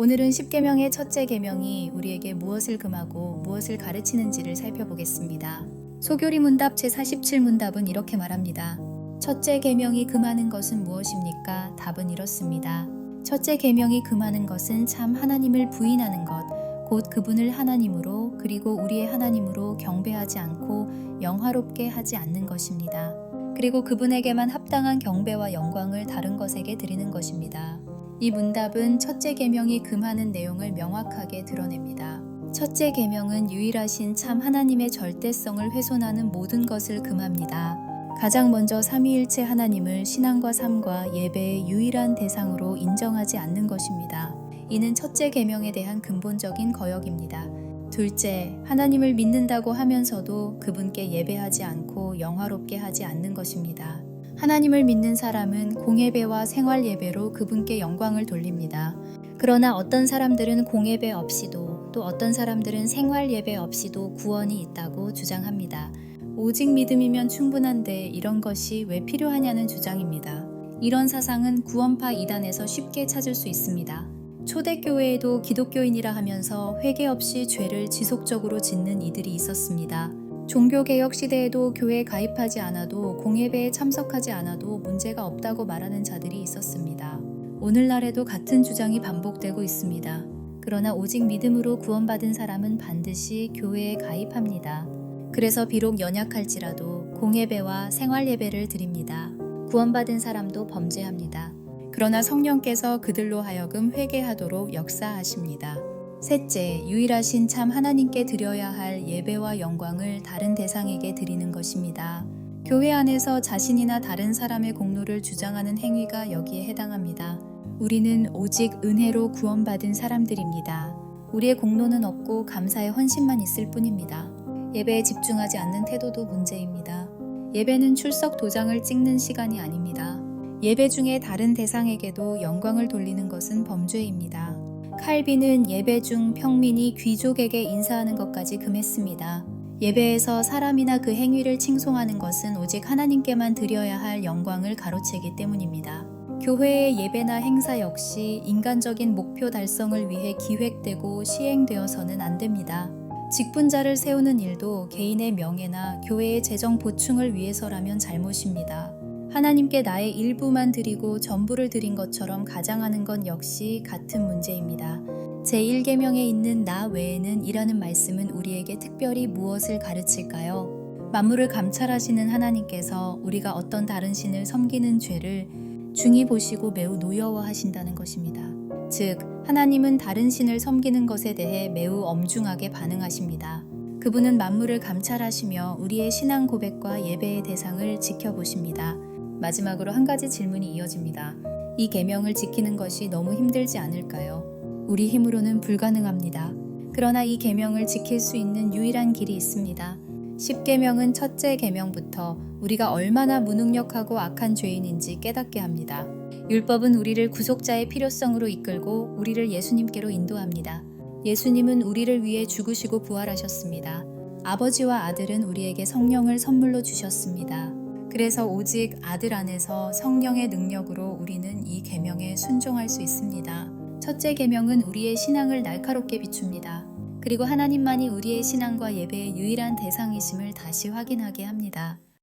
오늘은 10계명의 첫째 계명이 우리에게 무엇을 금하고 무엇을 가르치는지를 살펴보겠습니다. 소교리 문답 제47 문답은 이렇게 말합니다. 첫째 계명이 금하는 것은 무엇입니까? 답은 이렇습니다. 첫째 계명이 금하는 것은 참 하나님을 부인하는 것, 곧 그분을 하나님으로 그리고 우리의 하나님으로 경배하지 않고 영화롭게 하지 않는 것입니다. 그리고 그분에게만 합당한 경배와 영광을 다른 것에게 드리는 것입니다. 이 문답은 첫째 계명이 금하는 내용을 명확하게 드러냅니다. 첫째 계명은 유일하신 참 하나님의 절대성을 훼손하는 모든 것을 금합니다. 가장 먼저 삼위일체 하나님을 신앙과 삶과 예배의 유일한 대상으로 인정하지 않는 것입니다. 이는 첫째 계명에 대한 근본적인 거역입니다. 둘째, 하나님을 믿는다고 하면서도 그분께 예배하지 않고 영화롭게 하지 않는 것입니다. 하나님을 믿는 사람은 공예배와 생활 예배로 그분께 영광을 돌립니다. 그러나 어떤 사람들은 공예배 없이도 또 어떤 사람들은 생활 예배 없이도 구원이 있다고 주장합니다. 오직 믿음이면 충분한데 이런 것이 왜 필요하냐는 주장입니다. 이런 사상은 구원파 이단에서 쉽게 찾을 수 있습니다. 초대교회에도 기독교인이라 하면서 회개 없이 죄를 지속적으로 짓는 이들이 있었습니다. 종교개혁 시대에도 교회에 가입하지 않아도 공예배에 참석하지 않아도 문제가 없다고 말하는 자들이 있었습니다. 오늘날에도 같은 주장이 반복되고 있습니다. 그러나 오직 믿음으로 구원받은 사람은 반드시 교회에 가입합니다. 그래서 비록 연약할지라도 공예배와 생활예배를 드립니다. 구원받은 사람도 범죄합니다. 그러나 성령께서 그들로 하여금 회개하도록 역사하십니다. 셋째, 유일하신 참 하나님께 드려야 할 예배와 영광을 다른 대상에게 드리는 것입니다. 교회 안에서 자신이나 다른 사람의 공로를 주장하는 행위가 여기에 해당합니다. 우리는 오직 은혜로 구원받은 사람들입니다. 우리의 공로는 없고 감사의 헌신만 있을 뿐입니다. 예배에 집중하지 않는 태도도 문제입니다. 예배는 출석 도장을 찍는 시간이 아닙니다. 예배 중에 다른 대상에게도 영광을 돌리는 것은 범죄입니다. 칼빈은 예배 중 평민이 귀족에게 인사하는 것까지 금했습니다. 예배에서 사람이나 그 행위를 칭송하는 것은 오직 하나님께만 드려야 할 영광을 가로채기 때문입니다. 교회의 예배나 행사 역시 인간적인 목표 달성을 위해 기획되고 시행되어서는 안 됩니다. 직분자를 세우는 일도 개인의 명예나 교회의 재정 보충을 위해서라면 잘못입니다. 하나님께 나의 일부만 드리고 전부를 드린 것처럼 가장하는 건 역시 같은 문제입니다. 제1계명에 있는 나 외에는 이라는 말씀은 우리에게 특별히 무엇을 가르칠까요? 만물을 감찰하시는 하나님께서 우리가 어떤 다른 신을 섬기는 죄를 중히 보시고 매우 노여워하신다는 것입니다. 즉, 하나님은 다른 신을 섬기는 것에 대해 매우 엄중하게 반응하십니다. 그분은 만물을 감찰하시며 우리의 신앙 고백과 예배의 대상을 지켜보십니다. 마지막으로 한 가지 질문이 이어집니다. 이 계명을 지키는 것이 너무 힘들지 않을까요? 우리 힘으로는 불가능합니다. 그러나 이 계명을 지킬 수 있는 유일한 길이 있습니다. 10계명은 첫째 계명부터 우리가 얼마나 무능력하고 악한 죄인인지 깨닫게 합니다. 율법은 우리를 구속자의 필요성으로 이끌고 우리를 예수님께로 인도합니다. 예수님은 우리를 위해 죽으시고 부활하셨습니다. 아버지와 아들은 우리에게 성령을 선물로 주셨습니다. 그래서 오직 아들 안에서 성령의 능력으로 우리는 이 계명에 순종할 수 있습니다. 첫째 계명은 우리의 신앙을 날카롭게 비춥니다. 그리고 하나님만이 우리의 신앙과 예배의 유일한 대상이심을 다시 확인하게 합니다.